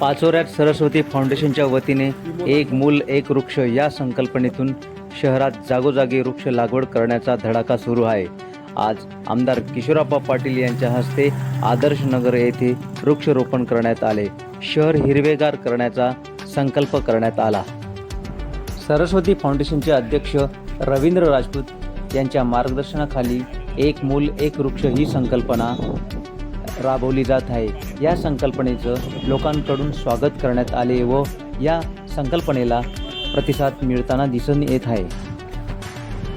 पाचोऱ्यात सरस्वती फाउंडेशनच्या वतीने एक मूल एक वृक्ष या संकल्पनेतून शहरात जागोजागी वृक्ष लागवड करण्याचा धडाका सुरू आहे. आज आमदार किशोराप्पा पाटील यांच्या हस्ते आदर्श नगर येथे वृक्षरोपण करण्यात आले. शहर हिरवेगार करण्याचा संकल्प करण्यात आला. सरस्वती फाउंडेशनचे अध्यक्ष रवींद्र राजपूत यांच्या मार्गदर्शनाखाली एक मूल एक वृक्ष ही संकल्पना राबवली जात आहे. या संकल्पनेचं लोकांकडून स्वागत करण्यात आले व या संकल्पनेला प्रतिसाद मिळताना दिसून येत आहे.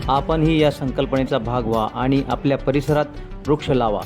आपणही या संकल्पनेचा भाग व्हा आणि आपल्या परिसरात वृक्ष लावा.